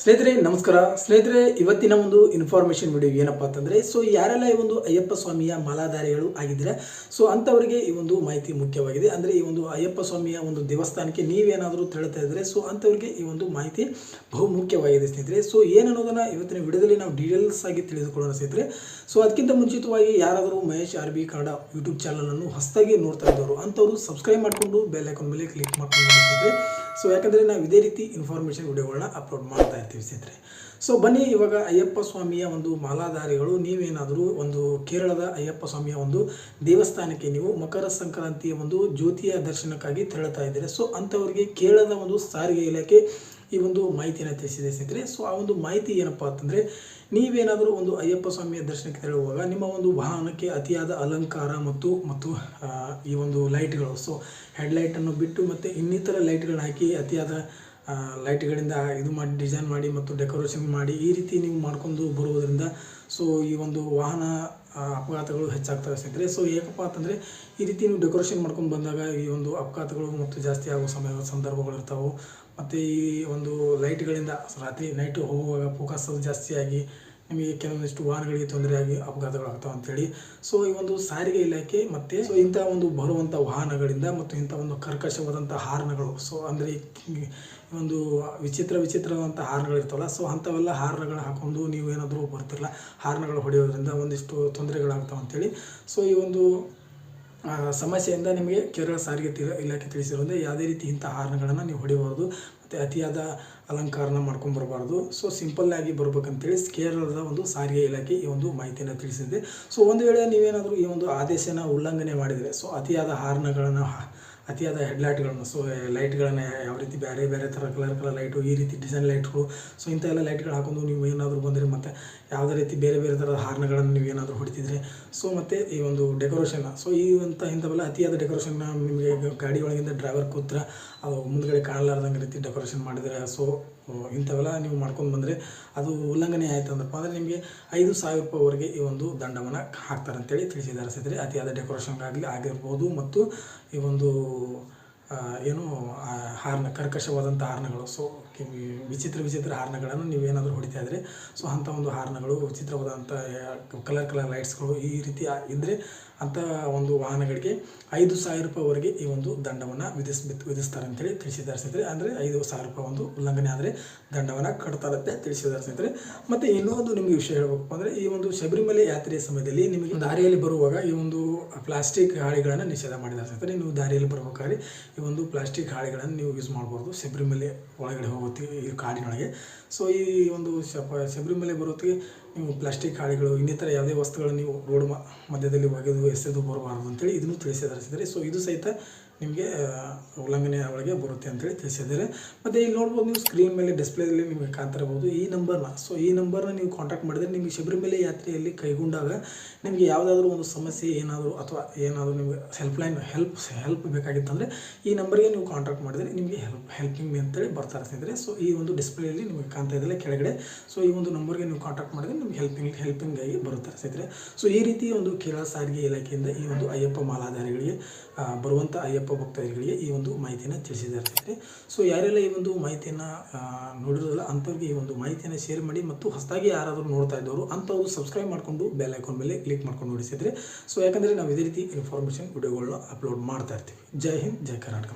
ಸ್ನೇಹಿತರೆ, ನಮಸ್ಕಾರ. ಸ್ನೇಹಿತರೆ, ಇವತ್ತಿನ ಒಂದು ಇನ್ಫಾರ್ಮೇಷನ್ ವಿಡಿಯೋ ಏನಪ್ಪ ಅಂತಂದರೆ ಸೊ ಯಾರೆಲ್ಲ ಈ ಒಂದು ಅಯ್ಯಪ್ಪ ಸ್ವಾಮಿಯ ಮಾಲಾಧಾರಿಗಳು ಆಗಿದ್ದೀರಾ ಸೊ ಅಂಥವರಿಗೆ ಈ ಒಂದು ಮಾಹಿತಿ ಮುಖ್ಯವಾಗಿದೆ. ಅಂದರೆ ಈ ಒಂದು ಅಯ್ಯಪ್ಪ ಸ್ವಾಮಿಯ ಒಂದು ದೇವಸ್ಥಾನಕ್ಕೆ ನೀವೇನಾದರೂ ತಿಳ್ತಾ ಇದ್ದರೆ ಸೊ ಅಂಥವ್ರಿಗೆ ಈ ಒಂದು ಮಾಹಿತಿ ಬಹು ಮುಖ್ಯವಾಗಿದೆ ಸ್ನೇಹಿತರೆ. ಸೊ ಏನನ್ನೋದನ್ನು ಇವತ್ತಿನ ವಿಡಿಯೋದಲ್ಲಿ ನಾವು ಡೀಟೇಲ್ಸ್ ಆಗಿ ತಿಳಿದುಕೊಳ್ಳೋಣ ಸ್ನೇಹಿತರೆ. ಸೊ ಅದಕ್ಕಿಂತ ಮುಂಚಿತವಾಗಿ ಯಾರಾದರೂ Mahesh R B Kannada YouTube ಚಾನಲನ್ನು ಹೊಸದಾಗಿ ನೋಡ್ತಾ ಇದ್ದವರು, ಅಂಥವರು ಸಬ್ಸ್ಕ್ರೈಬ್ ಮಾಡಿಕೊಂಡು ಬೆಲ್ ಐಕಾನ್ ಮೇಲೆ ಕ್ಲಿಕ್ ಮಾಡ್ಕೊಂಡು ಸ್ನೇಹಿತರೆ. ಸೊ ಯಾಕಂದರೆ ನಾವು ಇದೇ ರೀತಿ ಇನ್ಫಾರ್ಮೇಷನ್ ವಿಡಿಯೋಗಳನ್ನ ಅಪ್ಲೋಡ್ ಮಾಡ್ತಾ ಇರ್ತೀವಿ ಸ್ನೇಹಿತರೆ. ಸೊ ಬನ್ನಿ ಇವಾಗ ಅಯ್ಯಪ್ಪ ಸ್ವಾಮಿಯ ಒಂದು ಮಾಲಾಧಾರಿಗಳು, ನೀವೇನಾದರೂ ಒಂದು ಕೇರಳದ ಅಯ್ಯಪ್ಪ ಸ್ವಾಮಿಯ ಒಂದು ದೇವಸ್ಥಾನಕ್ಕೆ ನೀವು ಮಕರ ಸಂಕ್ರಾಂತಿಯ ಒಂದು ಜ್ಯೋತಿಯ ದರ್ಶನಕ್ಕಾಗಿ ತೆರಳುತ್ತಾ ಇದ್ದೀರಿ? ಸೊ ಅಂಥವ್ರಿಗೆ ಕೇರಳದ ಒಂದು ಸಾರಿಗೆ ಇಲಾಖೆ ಈ ಒಂದು ಮಾಹಿತಿಯನ್ನು ತಿಳಿಸಿದೆ ಸ್ನೇಹಿತರೆ. ಸೊ ಆ ಒಂದು ಮಾಹಿತಿ ಏನಪ್ಪ ಅಂತಂದರೆ, ನೀವೇನಾದರೂ ಒಂದು ಅಯ್ಯಪ್ಪ ಸ್ವಾಮಿಯ ದರ್ಶನಕ್ಕೆ ತೆರಳುವಾಗ ನಿಮ್ಮ ಒಂದು ವಾಹನಕ್ಕೆ ಅತಿಯಾದ ಅಲಂಕಾರ ಮತ್ತು ಮತ್ತು ಈ ಒಂದು ಲೈಟ್ಗಳು ಸೊ ಹೆಡ್ಲೈಟನ್ನು ಬಿಟ್ಟು ಮತ್ತು ಇನ್ನಿತರ ಲೈಟ್ಗಳನ್ನ ಹಾಕಿ ಅತಿಯಾದ ಲೈಟ್ಗಳಿಂದ ಇದು ಮಾಡಿ, ಡಿಸೈನ್ ಮಾಡಿ ಮತ್ತು ಡೆಕೋರೇಷನ್ ಮಾಡಿ ಈ ರೀತಿ ನೀವು ಮಾಡ್ಕೊಂಡು ಬರುವುದರಿಂದ ಸೊ ಈ ಒಂದು ವಾಹನ ಅಪಘಾತಗಳು ಹೆಚ್ಚಾಗ್ತವೆ ಸ್ನೇಹಿತರೆ ಸೊ ಏಕಪ್ಪ ಅಂತಂದರೆ ಈ ರೀತಿ ನೀವು ಡೆಕೋರೇಷನ್ ಮಾಡ್ಕೊಂಡು ಬಂದಾಗ ಈ ಒಂದು ಅಪಘಾತಗಳು ಮತ್ತು ಜಾಸ್ತಿ ಆಗೋ ಸಮಯ ಸಂದರ್ಭಗಳು ಇರ್ತಾವೆ. ಮತ್ತು ಈ ಒಂದು ಲೈಟ್ಗಳಿಂದ ರಾತ್ರಿ ನೈಟು ಹೋಗುವಾಗ ಫೋಕಸ್ ಅದು ಜಾಸ್ತಿ ಆಗಿ ನಿಮಗೆ ಕೆಲವೊಂದಿಷ್ಟು ವಾಹನಗಳಿಗೆ ತೊಂದರೆಯಾಗಿ ಅಪಘಾತಗಳು ಆಗ್ತಾವೆ ಅಂತೇಳಿ. ಸೊ ಈ ಒಂದು ಸಾರಿಗೆ ಇಲಾಖೆ ಮತ್ತು ಸೊ ಇಂಥ ಒಂದು ಬರುವಂಥ ವಾಹನಗಳಿಂದ ಮತ್ತು ಇಂಥ ಒಂದು ಕರ್ಕಶವಾದಂಥ ಹಾರ್ನಗಳು ಸೊ ಅಂದರೆ ಒಂದು ವಿಚಿತ್ರ ವಿಚಿತ್ರವಾದಂಥ ಹಾರ್ನ್ಗಳು ಇರ್ತಾವಲ್ಲ ಸೊ ಅಂಥವೆಲ್ಲ ಹಾರ್ನ್ಗಳು ಹಾಕೊಂಡು ನೀವು ಏನಾದರೂ ಬರ್ತಿರಲ್ಲ, ಹಾರ್ನ್ಗಳು ಹೊಡೆಯೋದ್ರಿಂದ ಒಂದಿಷ್ಟು ತೊಂದರೆಗಳಾಗ್ತಾವೆ ಅಂಥೇಳಿ ಸೊ ಈ ಒಂದು ಸಮಸ್ಯೆಯಿಂದ ನಿಮಗೆ ಕೇರಳ ಸಾರಿಗೆ ಇಲಾಖೆ ತಿಳಿಸಿರೋದ್ರೆ ಯಾವುದೇ ರೀತಿ ಇಂಥ ಹಾರ್ನ್ಗಳನ್ನು ನೀವು ಹೊಡಿಬಾರ್ದು ಮತ್ತು ಅತಿಯಾದ ಅಲಂಕಾರನ ಮಾಡ್ಕೊಂಡು ಬರಬಾರ್ದು. ಸೊ ಸಿಂಪಲ್ ಆಗಿ ಬರ್ಬೇಕಂತೇಳಿ ಕೇರಳದ ಒಂದು ಸಾರಿಗೆ ಇಲಾಖೆ ಈ ಒಂದು ಮಾಹಿತಿಯನ್ನು ತಿಳಿಸಿದೆ. ಸೊ ಒಂದು ವೇಳೆ ನೀವೇನಾದರೂ ಈ ಒಂದು ಆದೇಶನ ಉಲ್ಲಂಘನೆ ಮಾಡಿದರೆ ಸೊ ಅತಿಯಾದ ಹಾರ್ನ್ಗಳನ್ನು ಅತಿಯಾದ ಹೆಡ್ಲೈಟ್ಗಳನ್ನು ಸೊ ಲೈಟ್ಗಳನ್ನು ಯಾವ ರೀತಿ ಬೇರೆ ಬೇರೆ ಥರ ಕಲರ್ ಕಲರ್ ಲೈಟು, ಈ ರೀತಿ ಡಿಸೈನ್ ಲೈಟ್ಗಳು ಸೊ ಇಂಥ ಎಲ್ಲ ಲೈಟ್ಗಳು ಹಾಕೊಂಡು ನೀವು ಏನಾದರೂ ಬಂದರೆ ಮತ್ತು ಯಾವುದೇ ರೀತಿ ಬೇರೆ ಬೇರೆ ಥರದ ಹಾರ್ನಗಳನ್ನು ನೀವು ಏನಾದರೂ ಹೊಡಿತಿದ್ರೆ ಸೊ ಮತ್ತು ಈ ಒಂದು ಡೆಕೋರೇಷನ್ ಸೊ ಈ ಅಂತ ಇಂಥವೆಲ್ಲ ಅತಿಯಾದ ಡೆಕೋರೇಷನ್ನ ನಿಮಗೆ ಗಾಡಿ ಒಳಗಿಂದ ಡ್ರೈವರ್ ಕೂತ್ರ ಅದು ಮುಂದ್ಗಡೆ ಕಾಣಲಾರ್ದಂಗೆ ರೀತಿ ಡೆಕೋರೇಷನ್ ಮಾಡಿದರೆ ಸೊ ಇಂಥವೆಲ್ಲ ನೀವು ಮಾಡ್ಕೊಂಡು ಬಂದರೆ ಅದು ಉಲ್ಲಂಘನೆ ಆಯಿತು ಅಂದಪ್ಪ ಅಂದರೆ ನಿಮಗೆ ಐದು ಸಾವಿರ ರೂಪಾಯಿವರೆಗೆ ಈ ಒಂದು ದಂಡವನ್ನು ಹಾಕ್ತಾರೆ ಅಂತೇಳಿ ತಿಳಿಸಿದ್ದಾರೆ. ಸ್ನೇಹಿತರೆ ಅತಿಯಾದ ಡೆಕೋರೇಷನ್ಗಾಗಲಿ ಆಗಿರ್ಬೋದು, ಮತ್ತು ಈ ಒಂದು ಆ, ಏನು ಹಾರ್ನ್ ಕರ್ಕಶವಾದಂಥ ಹಾರ್ನಗಳು. ಸೊ ವಿಚಿತ್ರ ವಿಚಿತ್ರ ಹಾರ್ನಗಳನ್ನು ನೀವೇನಾದರೂ ಹೊಡಿತಾ ಇದ್ದರೆ ಸೊ ಅಂಥ ಒಂದು ಹಾರ್ನಗಳು ವಿಚಿತ್ರವಾದಂಥ ಕಲರ್ ಕಲರ್ ಲೈಟ್ಸ್ಗಳು ಈ ರೀತಿ ಇದ್ದರೆ ಅಂಥ ಒಂದು ವಾಹನಗಳಿಗೆ ಐದು ಸಾವಿರ ರೂಪಾಯಿವರೆಗೆ ಈ ಒಂದು ದಂಡವನ್ನು ವಿಧಿಸ್ ವಿಧಿಸ್ತಾರೆ ಅಂತೇಳಿ ತಿಳಿಸಿದ್ದಾರೆ ಸ್ನೇಹಿತರೆ. ಅಂದರೆ ಐದು ಸಾವಿರ ರೂಪಾಯಿ ಒಂದು ಉಲ್ಲಂಘನೆ ಆದರೆ ದಂಡವನ್ನು ಕಟ್ತಾರೆ ಅಂತ ತಿಳಿಸಿದ್ದಾರೆ ಸ್ನೇಹಿತರೆ. ಮತ್ತು ಇನ್ನೊಂದು ನಿಮಗೆ ವಿಷಯ ಹೇಳಬೇಕು ಅಂದರೆ, ಈ ಒಂದು ಶಬರಿಮಲೆ ಯಾತ್ರೆಯ ಸಮಯದಲ್ಲಿ ನಿಮಗೆ ದಾರಿಯಲ್ಲಿ ಬರುವಾಗ ಈ ಒಂದು ಪ್ಲಾಸ್ಟಿಕ್ ಹಾಳಿಗಳನ್ನು ನಿಷೇಧ ಮಾಡಿದ್ದಾರೆ ಸ್ನೇಹಿತರೆ. ನೀವು ದಾರಿಯಲ್ಲಿ ಬರ್ಬೇಕಾದ್ರೆ ಈ ಒಂದು ಪ್ಲಾಸ್ಟಿಕ್ ಹಾಳೆಗಳನ್ನು ನೀವು ಯೂಸ್ ಮಾಡ್ಬೋದು ಶಬರಿಮಲೆ ಒಳಗಡೆ ಹೋಗುತ್ತೆ ಈ ಕಾಡಿನೊಳಗೆ. ಸೊ ಈ ಒಂದು ಶಬರಿಮಲೆ ಬರೋತ್ತಿಗೆ ನೀವು ಪ್ಲಾಸ್ಟಿಕ್ ಹಾಳೆಗಳು, ಇನ್ನಿತರ ಯಾವುದೇ ವಸ್ತುಗಳನ್ನು ನೀವು ರೋಡ್ ಮಧ್ಯದಲ್ಲಿ ಒಗೆದು, ಎಸೆದು ಬರಬಾರ್ದು ಅಂತೇಳಿ ಇದನ್ನು ತಿಳಿಸಿದ್ದಾರೆ ಸೊ ಇದು ಸಹಿತ ನಿಮಗೆ ಉಲ್ಲಂಘನೆ ಒಳಗೆ ಬರುತ್ತೆ ಅಂತೇಳಿ ತಿಳಿಸಿದ್ದಾರೆ ಮತ್ತು ಇಲ್ಲಿ ನೋಡ್ಬೋದು ನೀವು ಸ್ಕ್ರೀನ್ ಮೇಲೆ ಡಿಸ್ಪ್ಲೇದಲ್ಲಿ ನಿಮಗೆ ಕಾಣ್ತಾ ಇರ್ಬೋದು ಈ ನಂಬರ್ನ ಸೊ ಈ ನಂಬರ್ನ ನೀವು ಕಾಂಟ್ಯಾಕ್ಟ್ ಮಾಡಿದರೆ ನಿಮಗೆ ಶಬರಿಮಲೆ ಯಾತ್ರೆಯಲ್ಲಿ ಕೈಗೊಂಡಾಗ ನಿಮಗೆ ಯಾವುದಾದ್ರೂ ಒಂದು ಸಮಸ್ಯೆ ಏನಾದರೂ ಅಥವಾ ಏನಾದರೂ ನಿಮಗೆ ಹೆಲ್ಪ್ಲೈನ್ ಹೆಲ್ಪ್ ಹೆಲ್ಪ್ ಬೇಕಾಗಿತ್ತಂದರೆ ಈ ನಂಬರ್ಗೆ ನೀವು ಕಾಂಟ್ಯಾಕ್ಟ್ ಮಾಡಿದರೆ ನಿಮಗೆ ಹೆಲ್ಪ್ ಹೆಲ್ಪಿಂಗ್ ಅಂತೇಳಿ ಬರ್ತಾರೆ ಸ್ನೇಹಿತರೆ ಸೊ ಈ ಒಂದು ಡಿಸ್ಪ್ಲೇಯಲ್ಲಿ ನಿಮಗೆ ಕಾಣ್ತಾ ಇದ್ದಿಲ್ಲ ಕೆಳಗಡೆ. ಸೊ ಈ ಒಂದು ನಂಬರ್ಗೆ ನೀವು ಕಾಂಟ್ಯಾಕ್ಟ್ ಮಾಡಿದರೆ ಹೆಲ್ಪಿಂಗ್ ಹೆಲ್ಪಿಂಗ್ ಆಗಿ ಬರುತ್ತಾರೆ ಸ್ನೇಹಿತರೆ. ಸೊ ಈ ರೀತಿ ಒಂದು ಕೇರಳ ಸಾರಿಗೆ ಇಲಾಖೆಯಿಂದ ಈ ಒಂದು ಅಯ್ಯಪ್ಪ ಮಾಲಾಧಾರಿಗಳಿಗೆ ಬರುವಂಥ ಅಯ್ಯಪ್ಪ ಭಕ್ತಾದಿಗಳಿಗೆ ಈ ಒಂದು ಮಾಹಿತಿಯನ್ನು ತಿಳಿಸಿದ್ದಾರೆ ಸ್ನೇಹಿತರೆ. ಸೊ ಯಾರೆಲ್ಲ ಈ ಒಂದು ಮಾಹಿತಿಯನ್ನು ನೋಡಿರೋದಿಲ್ಲ, ಅಂಥವ್ರಿಗೆ ಈ ಒಂದು ಮಾಹಿತಿಯನ್ನು ಶೇರ್ ಮಾಡಿ ಮತ್ತು ಹೊಸದಾಗಿ ಯಾರಾದರೂ ನೋಡ್ತಾ ಇದ್ದವರು, ಅಂಥವ್ರು ಸಬ್ಸ್ಕ್ರೈಬ್ ಮಾಡಿಕೊಂಡು ಬೆಲ್ ಐಕಾನ್ ಮೇಲೆ ಕ್ಲಿಕ್ ಮಾಡ್ಕೊಂಡು ನೋಡಿಸಿದ್ರೆ ಸೊ ಯಾಕಂದರೆ ನಾವು ಇದೇ ರೀತಿ ಇನ್ಫಾರ್ಮೇಷನ್ ವಿಡಿಯೋಗಳನ್ನ ಅಪ್ಲೋಡ್ ಮಾಡ್ತಾ ಇರ್ತೀವಿ. ಜೈ ಹಿಂದ್, ಜೈ ಕರ್ನಾಟಕ